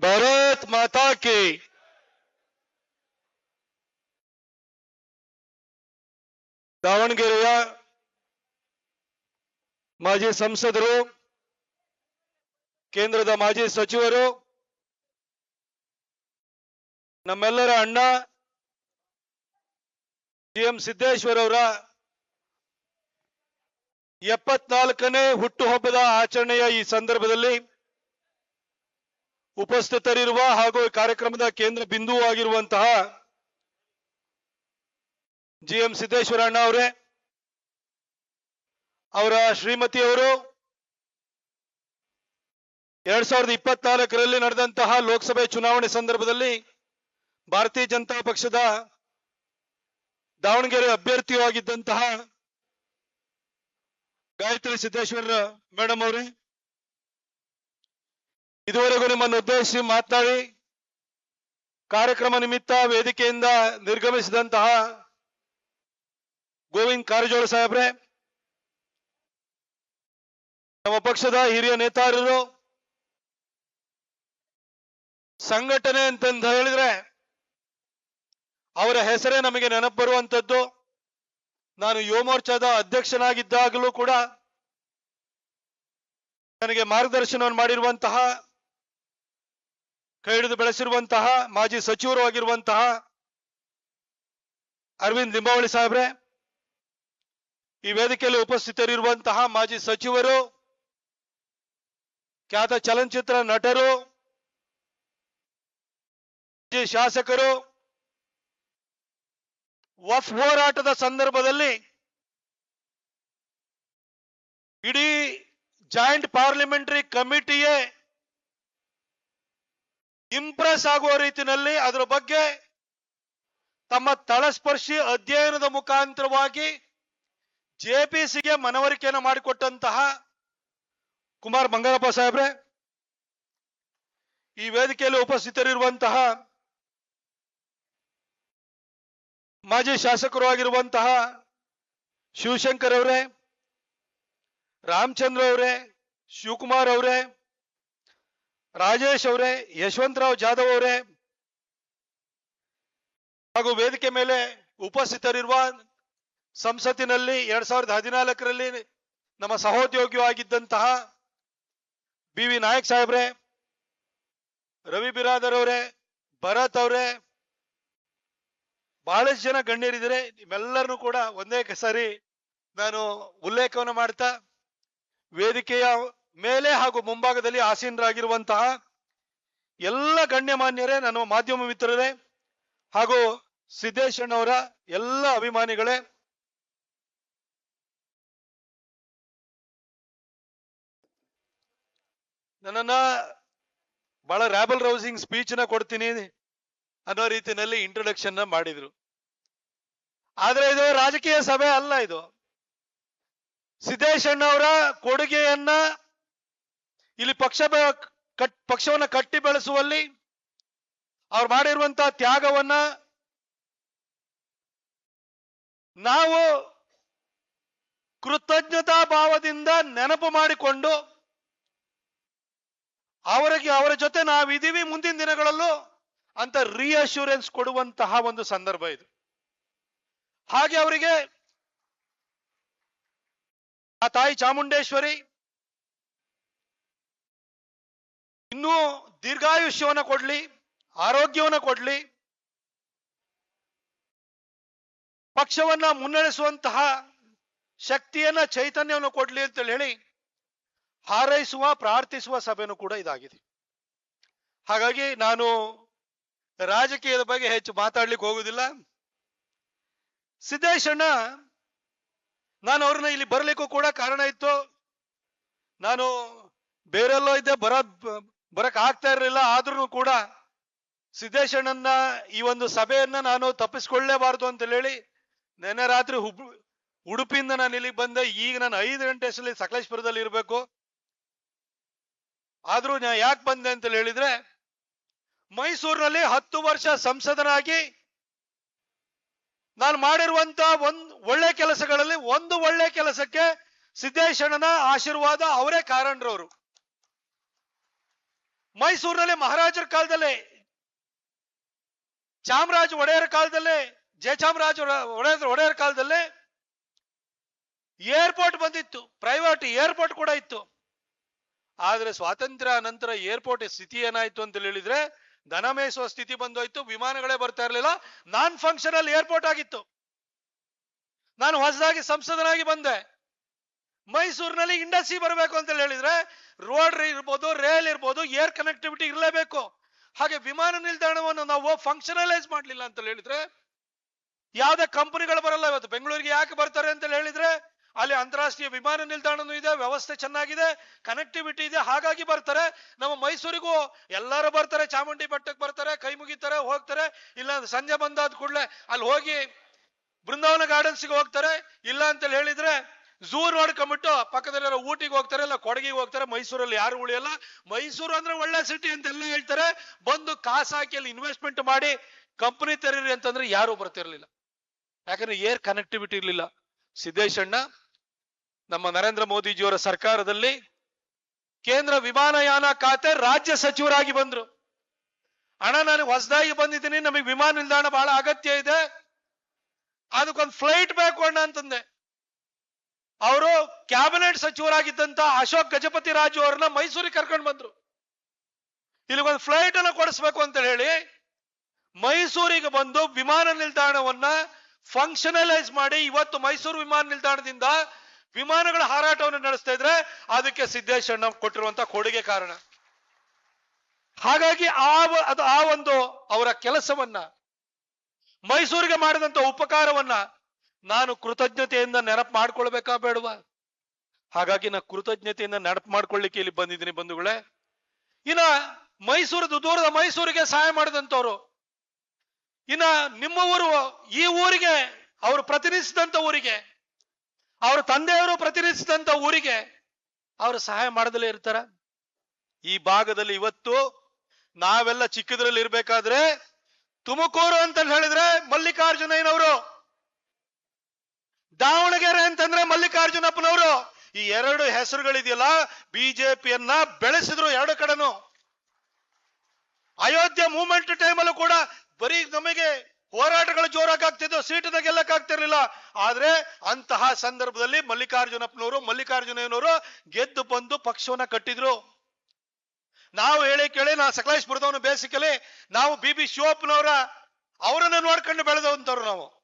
ಭಾರತ್ ಮಾತಾ ಕಿ. ದಾವಣಗೆರೆಯ ಮಾಜಿ ಸಂಸದರು, ಕೇಂದ್ರದ ಮಾಜಿ ಸಚಿವರು, ನಮ್ಮೆಲ್ಲರ ಅಣ್ಣ ಜಿ ಸಿದ್ದೇಶ್ವರ್ ಅವರ ಎಪ್ಪತ್ನಾಲ್ಕನೇ ಹುಟ್ಟುಹಬ್ಬದ ಆಚರಣೆಯ ಈ ಸಂದರ್ಭದಲ್ಲಿ ಉಪಸ್ಥಿತರಿರುವ ಹಾಗೂ ಕಾರ್ಯಕ್ರಮದ ಕೇಂದ್ರ ಬಿಂದು ಆಗಿರುವಂತಹ ಜಿ ಎಂ ಸಿದ್ದೇಶ್ವರ ಅಣ್ಣ ಅವರೇ ಅವರ ಶ್ರೀಮತಿಯವರು ಎರಡ್ ಸಾವಿರದ ಇಪ್ಪತ್ನಾಲ್ಕರಲ್ಲಿ ನಡೆದಂತಹ ಲೋಕಸಭೆ ಚುನಾವಣೆ ಸಂದರ್ಭದಲ್ಲಿ ಭಾರತೀಯ ಜನತಾ ಪಕ್ಷದ ದಾವಣಗೆರೆ ಅಭ್ಯರ್ಥಿಯಾಗಿದ್ದಂತಹ ಗಾಯತ್ರಿ ಸಿದ್ದೇಶ್ವರ ಮೇಡಮ್ ಅವರೇ ಇದುವರೆಗೂ ನಿಮ್ಮನ್ನು ಉದ್ದೇಶಿಸಿ ಮಾತನಾಡಿ, ಕಾರ್ಯಕ್ರಮ ನಿಮಿತ್ತ ವೇದಿಕೆಯಿಂದ ನಿರ್ಗಮಿಸಿದಂತಹ ಗೋವಿಂದ್ ಕಾರಜೋಳ ಸಾಹೇಬ್ರೆ ನಮ್ಮ ಪಕ್ಷದ ಹಿರಿಯ ನೇತಾರರು, ಸಂಘಟನೆ ಅಂತಂದು ಹೇಳಿದ್ರೆ ಅವರ ಹೆಸರೇ ನಮಗೆ ನೆನಪು ಬರುವಂತದ್ದು. ನಾನು ಯುವಮೋರ್ಚಾದ ಅಧ್ಯಕ್ಷನಾಗಿದ್ದಾಗಲೂ ಕೂಡ ನನಗೆ ಮಾರ್ಗದರ್ಶನವನ್ನು ಮಾಡಿರುವಂತಹ ಕೈ ಹಿಡಿದು ಬೆಳೆಸಿರುವಂತಹ ಮಾಜಿ ಸಚಿವರು ಆಗಿರುವಂತಹ ಅರವಿಂದ್ ಲಿಂಬಾವಳಿ ಸಾಹೇಬ್ರೆ, ಈ ವೇದಿಕೆಯಲ್ಲಿ ಉಪಸ್ಥಿತರಿರುವಂತಹ ಮಾಜಿ ಸಚಿವರು, ಖ್ಯಾತ ಚಲನಚಿತ್ರ ನಟರು, ಮಾಜಿ ಶಾಸಕರು ವಫ್ ಹೋರಾಟದ ಸಂದರ್ಭದಲ್ಲಿ ಇಡೀ ಜಾಯಿಂಟ್ ಪಾರ್ಲಿಮೆಂಟರಿ ಕಮಿಟಿಯೇ ಇಂಪ್ರೆಸ್ ಆಗುವ ರೀತಿಯಲ್ಲಿ ಅದರ ಬಗ್ಗೆ ತಮ್ಮ ತಳಸ್ಪರ್ಶಿ ಅಧ್ಯಯನದ ಮುಖಾಂತರವಾಗಿ ಜೆಪಿಸಿಗೆ ಮನವರಿಕೆಯನ್ನು ಮಾಡಿಕೊಟ್ಟಂತಹ ಕುಮಾರ್ ಬಂಗಾರಪ್ಪ ಸಾಹೇಬ್ರೆ, ಈ ವೇದಿಕೆಯಲ್ಲಿ ಉಪಸ್ಥಿತರಿರುವಂತಹ ಮಾಜಿ ಶಾಸಕರು ಆಗಿರುವಂತಹ ಶಿವಶಂಕರ್ ಅವರೇ, ರಾಮಚಂದ್ರ ಅವರೇ, ಶಿವಕುಮಾರ್ ಅವರೇ ರಾಜೇಶ್ ಅವರೇ, ಯಶವಂತರಾವ್ ಜಾಧವ್ ಅವರೇ ಹಾಗೂ ವೇದಿಕೆ ಮೇಲೆ ಉಪಸ್ಥಿತರಿರುವ ಸಂಸತ್ತಿನಲ್ಲಿ ಎರಡ್ ಸಾವಿರದ ಹದಿನಾಲ್ಕರಲ್ಲಿ ನಮ್ಮ ಸಹೋದ್ಯೋಗಿಯೂ ಆಗಿದ್ದಂತಹ ಬಿ ವಿ ನಾಯಕ್ ಸಾಹೇಬ್ರೆ, ರವಿ ಬಿರಾದರ್ ಅವರೇ, ಭರತ್ ಅವರೇ, ಬಹಳಷ್ಟು ಜನ ಗಣ್ಯರಿದ್ದಾರೆ. ನಿಮ್ಮೆಲ್ಲರನ್ನು ಕೂಡ ಒಂದೇ ಸಾರಿ ನಾನು ಉಲ್ಲೇಖವನ್ನು ಮಾಡ್ತಾ ವೇದಿಕೆಯ ಮೇಲೆ ಹಾಗೂ ಮುಂಭಾಗದಲ್ಲಿ ಆಸೀನರಾಗಿರುವಂತಹ ಎಲ್ಲ ಗಣ್ಯಮಾನ್ಯರೇ, ನನ್ನ ಮಾಧ್ಯಮ ಮಿತ್ರರೇ ಹಾಗೂ ಸಿದ್ದೇಶಣ್ಣವರ ಎಲ್ಲ ಅಭಿಮಾನಿಗಳೇ, ನನ್ನನ್ನ ಬಹಳ ರ್ಯಾಬಲ್ ರೌಸಿಂಗ್ ಸ್ಪೀಚ್ನ ಕೊಡ್ತೀನಿ ಅನ್ನೋ ರೀತಿಯಲ್ಲಿ ಇಂಟ್ರೊಡಕ್ಷನ್ ಮಾಡಿದ್ರು. ಆದ್ರೆ ಇದು ರಾಜಕೀಯ ಸಭೆ ಅಲ್ಲ ಇದು. ಸಿದ್ದೇಶಣ್ಣವರ ಕೊಡುಗೆಯನ್ನ ಇಲ್ಲಿ ಪಕ್ಷ ಕಟ್, ಪಕ್ಷವನ್ನ ಕಟ್ಟಿ ಬೆಳೆಸುವಲ್ಲಿ ಅವ್ರು ಮಾಡಿರುವಂತಹ ತ್ಯಾಗವನ್ನ ನಾವು ಕೃತಜ್ಞತಾ ಭಾವದಿಂದ ನೆನಪು ಮಾಡಿಕೊಂಡು ಅವರಿಗೆ ಅವರ ಜೊತೆ ನಾವಿದ್ದೀವಿ ಮುಂದಿನ ದಿನಗಳಲ್ಲೂ ಅಂತ ರಿಅಶ್ಯೂರೆನ್ಸ್ ಕೊಡುವಂತಹ ಒಂದು ಸಂದರ್ಭ ಇದು. ಹಾಗೆ ಅವರಿಗೆ ಆ ತಾಯಿ ಚಾಮುಂಡೇಶ್ವರಿ ಇನ್ನೂ ದೀರ್ಘಾಯುಷ್ಯವನ್ನು ಕೊಡ್ಲಿ, ಆರೋಗ್ಯವನ್ನು ಕೊಡ್ಲಿ, ಪಕ್ಷವನ್ನ ಮುನ್ನಡೆಸುವಂತಹ ಶಕ್ತಿಯನ್ನ, ಚೈತನ್ಯವನ್ನು ಕೊಡ್ಲಿ ಅಂತ ಹೇಳಿ ಹಾರೈಸುವ, ಪ್ರಾರ್ಥಿಸುವ ಸಭೆನೂ ಕೂಡ ಇದಾಗಿದೆ. ಹಾಗಾಗಿ ನಾನು ರಾಜಕೀಯದ ಬಗ್ಗೆ ಹೆಚ್ಚು ಮಾತಾಡ್ಲಿಕ್ಕೆ ಹೋಗುದಿಲ್ಲ. ಸಿದ್ದೇಶಣ್ಣ ನಾನು ಅವ್ರನ್ನ ಇಲ್ಲಿ ಬರಲಿಕ್ಕೂ ಕೂಡ ಕಾರಣ ಇತ್ತು. ನಾನು ಬೇರೆಲ್ಲೋ ಇದ್ದೆ, ಬರ ಬರಕ್ ಆಗ್ತಾ ಇರಲಿಲ್ಲ, ಆದ್ರೂ ಕೂಡ ಸಿದ್ದೇಶಣ್ಣನ ಈ ಒಂದು ಸಭೆಯನ್ನ ನಾನು ತಪ್ಪಿಸ್ಕೊಳ್ಳೇಬಾರದು ಅಂತ ಹೇಳಿ ನೆನ್ನೆ ರಾತ್ರಿ ಹುಬ್, ಉಡುಪಿಯಿಂದ ನಾನು ಇಲ್ಲಿಗೆ ಬಂದೆ. ಈಗ ನಾನು ಐದು ಗಂಟೆ ಅಷ್ಟರಲ್ಲಿ ಸಕಲೇಶ್ಪುರದಲ್ಲಿ ಇರಬೇಕು. ಆದ್ರೂ ನಾ ಯಾಕೆ ಬಂದೆ ಅಂತ ಹೇಳಿದ್ರೆ, ಮೈಸೂರಿನಲ್ಲಿ ಹತ್ತು ವರ್ಷ ಸಂಸದನಾಗಿ ನಾನು ಮಾಡಿರುವಂತ ಒಂದ್ ಒಳ್ಳೆ ಕೆಲಸಗಳಲ್ಲಿ ಒಂದು ಒಳ್ಳೆ ಕೆಲಸಕ್ಕೆ ಸಿದ್ದೇಶಣ್ಣನ ಆಶೀರ್ವಾದ ಅವರೇ ಕಾರಣರವರು ಮೈಸೂರಿನಲ್ಲಿ ಮಹಾರಾಜರ ಕಾಲದಲ್ಲೇ ಚಾಮರಾಜ ಒಡೆಯರ ಕಾಲದಲ್ಲೇ ಜಯಚಾಮರಾಜ ಒಡೆಯರ ಒಡೆಯರ ಕಾಲದಲ್ಲೇ ಏರ್ಪೋರ್ಟ್ ಬಂದಿತ್ತು, ಪ್ರೈವೇಟ್ ಏರ್ಪೋರ್ಟ್ ಕೂಡ ಇತ್ತು. ಆದ್ರೆ ಸ್ವಾತಂತ್ರ್ಯ ನಂತರ ಏರ್ಪೋರ್ಟ್ ಸ್ಥಿತಿ ಏನಾಯ್ತು ಅಂತ ಹೇಳಿದ್ರೆ ದನ ಮೇಯಿಸುವ ಸ್ಥಿತಿ ಬಂದೋಯ್ತು, ವಿಮಾನಗಳೇ ಬರ್ತಾ ಇರಲಿಲ್ಲ ನಾನ್ ಫಂಕ್ಷನಲ್ ಏರ್ಪೋರ್ಟ್ ಆಗಿತ್ತು. ನಾನು ಹೊಸದಾಗಿ ಸಂಸದನಾಗಿ ಬಂದೆ. ಮೈಸೂರಿನಲ್ಲಿ ಇಂಡಸ್ಟ್ರಿ ಬರಬೇಕು ಅಂತ ಹೇಳಿದ್ರೆ ರೋಡ್ ಇರ್ಬೋದು ರೈಲ್ ಇರ್ಬೋದು ಏರ್ ಕನೆಕ್ಟಿವಿಟಿ ಇರಲೇಬೇಕು. ಹಾಗೆ ವಿಮಾನ ನಿಲ್ದಾಣವನ್ನು ನಾವು ಫಂಕ್ಷನಲೈಸ್ ಮಾಡ್ಲಿಲ್ಲ ಅಂತ ಹೇಳಿದ್ರೆ ಯಾವ್ದೇ ಕಂಪನಿಗಳು ಬರಲ್ಲ ಇವತ್ತು. ಬೆಂಗಳೂರಿಗೆ ಯಾಕೆ ಬರ್ತಾರೆ ಅಂತ ಹೇಳಿದ್ರೆ ಅಲ್ಲಿ ಅಂತಾರಾಷ್ಟ್ರೀಯ ವಿಮಾನ ನಿಲ್ದಾಣನೂ ಇದೆ, ವ್ಯವಸ್ಥೆ ಚೆನ್ನಾಗಿದೆ ಕನೆಕ್ಟಿವಿಟಿ ಇದೆ, ಹಾಗಾಗಿ ಬರ್ತಾರೆ. ನಮ್ಮ ಮೈಸೂರಿಗೂ ಎಲ್ಲರೂ ಬರ್ತಾರೆ, ಚಾಮುಂಡಿ ಬೆಟ್ಟಕ್ಕೆ ಬರ್ತಾರೆ, ಕೈ ಮುಗಿತಾರೆ, ಹೋಗ್ತಾರೆ. ಇಲ್ಲ ಸಂಜೆ ಬಂದಾದ ಕೂಡಲೇ ಅಲ್ಲಿ ಹೋಗಿ ಬೃಂದಾವನ ಗಾರ್ಡನ್ಸ್ಗೆ ಹೋಗ್ತಾರೆ. ಇಲ್ಲ ಅಂತ ಹೇಳಿದ್ರೆ ಝೂ ನೋಡ್ಕೊಂಬಿಟ್ಟು ಪಕ್ಕದಲ್ಲಿರೋ ಊಟಿಗೆ ಹೋಗ್ತಾರೆ, ಇಲ್ಲ ಕೊಡಗಿಗೆ ಹೋಗ್ತಾರೆ, ಮೈಸೂರಲ್ಲಿ ಯಾರು ಉಳಿಯಲ್ಲ. ಮೈಸೂರು ಅಂದ್ರೆ ಒಳ್ಳೆ ಸಿಟಿ ಅಂತೆಲ್ಲ ಹೇಳ್ತಾರೆ. ಬಂದು ಕಾಸು ಹಾಕಿ ಅಲ್ಲಿ ಇನ್ವೆಸ್ಟ್ಮೆಂಟ್ ಮಾಡಿ ಕಂಪನಿ ತೆರೀರಿ ಅಂತಂದ್ರೆ ಯಾರು ಬರ್ತಿರ್ಲಿಲ್ಲ. ಯಾಕಂದ್ರೆ ಏರ್ ಕನೆಕ್ಟಿವಿಟಿ ಇರ್ಲಿಲ್ಲ. ಸಿದ್ದೇಶಣ್ಣ, ನಮ್ಮ ನರೇಂದ್ರ ಮೋದಿಜಿಯವರ ಸರ್ಕಾರದಲ್ಲಿ ಕೇಂದ್ರ ವಿಮಾನಯಾನ ಖಾತೆ ರಾಜ್ಯ ಸಚಿವರಾಗಿ ಬಂದ್ರು. ಅಣ್ಣ, ನಾನು ಹೊಸದಾಗಿ ಬಂದಿದ್ದೀನಿ, ನಮಗೆ ವಿಮಾನ ನಿಲ್ದಾಣ ಬಹಳ ಅಗತ್ಯ ಇದೆ. ಅದಕ್ಕೊಂದು ಫ್ಲೈಟ್ ಬೇಕು ಅಣ್ಣ ಅಂತಂದೆ. ಅವರು ಕ್ಯಾಬಿನೆಟ್ ಸಚಿವರಾಗಿದ್ದಂತ ಅಶೋಕ್ ಗಜಪತಿ ರಾಜು ಅವ್ರನ್ನ ಮೈಸೂರಿಗೆ ಕರ್ಕೊಂಡು ಬಂದ್ರು. ಇಲ್ಲಿ ಒಂದು ಫ್ಲೈಟ್ ಅನ್ನು ಕೊಡಿಸ್ಬೇಕು ಅಂತ ಹೇಳಿ ಮೈಸೂರಿಗೆ ಬಂದು ವಿಮಾನ ನಿಲ್ದಾಣವನ್ನ ಫಂಕ್ಷನಲೈಸ್ ಮಾಡಿ ಇವತ್ತು ಮೈಸೂರು ವಿಮಾನ ನಿಲ್ದಾಣದಿಂದ ವಿಮಾನಗಳ ಹಾರಾಟವನ್ನು ನಡೆಸ್ತಾ ಇದ್ರೆ ಅದಕ್ಕೆ ಸಿದ್ದೇಶಣ್ಣ ಕೊಟ್ಟಿರುವಂತ ಕೊಡುಗೆ ಕಾರಣ. ಹಾಗಾಗಿ ಆ ಅದು ಆ ಒಂದು ಅವರ ಕೆಲಸವನ್ನ ಮೈಸೂರಿಗೆ ಮಾಡಿದಂತ ಉಪಕಾರವನ್ನ ನಾನು ಕೃತಜ್ಞತೆಯಿಂದ ನೆನಪು ಮಾಡ್ಕೊಳ್ಬೇಕಾ ಬೇಡವಾ? ಹಾಗಾಗಿ ನಾ ಕೃತಜ್ಞತೆಯಿಂದ ನೆನಪು ಮಾಡ್ಕೊಳ್ಳಿಕ್ಕೆ ಇಲ್ಲಿ ಬಂದಿದ್ದೀನಿ ಬಂಧುಗಳೇ. ಇನ್ನ ಮೈಸೂರು ದೂರದ ಮೈಸೂರಿಗೆ ಸಹಾಯ ಮಾಡಿದಂಥವ್ರು, ಇನ್ನ ನಿಮ್ಮ ಊರು, ಈ ಊರಿಗೆ, ಅವರು ಪ್ರತಿನಿಧಿಸಿದಂತ ಊರಿಗೆ, ಅವ್ರ ತಂದೆಯವರು ಪ್ರತಿನಿಧಿಸಿದಂತ ಊರಿಗೆ ಅವರು ಸಹಾಯ ಮಾಡದಲ್ಲೇ ಇರ್ತಾರ. ಈ ಭಾಗದಲ್ಲಿ ಇವತ್ತು ನಾವೆಲ್ಲ ಚಿಕ್ಕದ್ರಲ್ಲಿ ಇರ್ಬೇಕಾದ್ರೆ ತುಮಕೂರು ಅಂತ ಹೇಳಿದ್ರೆ ಮಲ್ಲಿಕಾರ್ಜುನಯ್ಯನವರು ದಾವಣಗೆರೆ ಅಂತಂದ್ರೆ ಮಲ್ಲಿಕಾರ್ಜುನಪ್ಪನವರು. ಈ ಎರಡು ಹೆಸರುಗಳಿದೆಯಲ್ಲ, ಬಿಜೆಪಿಯನ್ನ ಬೆಳೆಸಿದ್ರು ಎರಡು ಕಡೆನು. ಅಯೋಧ್ಯೆ ಮೂವ್ಮೆಂಟ್ ಟೈಮಲ್ಲೂ ಕೂಡ ಬರೀ ನಮಗೆ ಹೋರಾಟಗಳು ಜೋರಾಗ್ತಿದ್ದು ಸೀಟನ್ನ ಗೆಲ್ಲಕ್ಕಾಗ್ತಿರ್ಲಿಲ್ಲ. ಆದ್ರೆ ಅಂತಹ ಸಂದರ್ಭದಲ್ಲಿ ಮಲ್ಲಿಕಾರ್ಜುನಪ್ಪನವರು, ಮಲ್ಲಿಕಾರ್ಜುನಯ್ಯನವರು ಗೆದ್ದು ಬಂದು ಪಕ್ಷವನ್ನ ಕಟ್ಟಿದ್ರು. ನಾವು ಹೇಳಿ ಕೇಳಿ, ನಾ ಸಕಲೇಶ್ಪುರದವನು ಬೇಸಿಕಲಿ, ನಾವು ಬಿ ಬಿ ಶಿವಪ್ಪನವರ, ಅವರನ್ನು ನೋಡ್ಕೊಂಡು ಬೆಳೆದವಂತವ್ರು ನಾವು.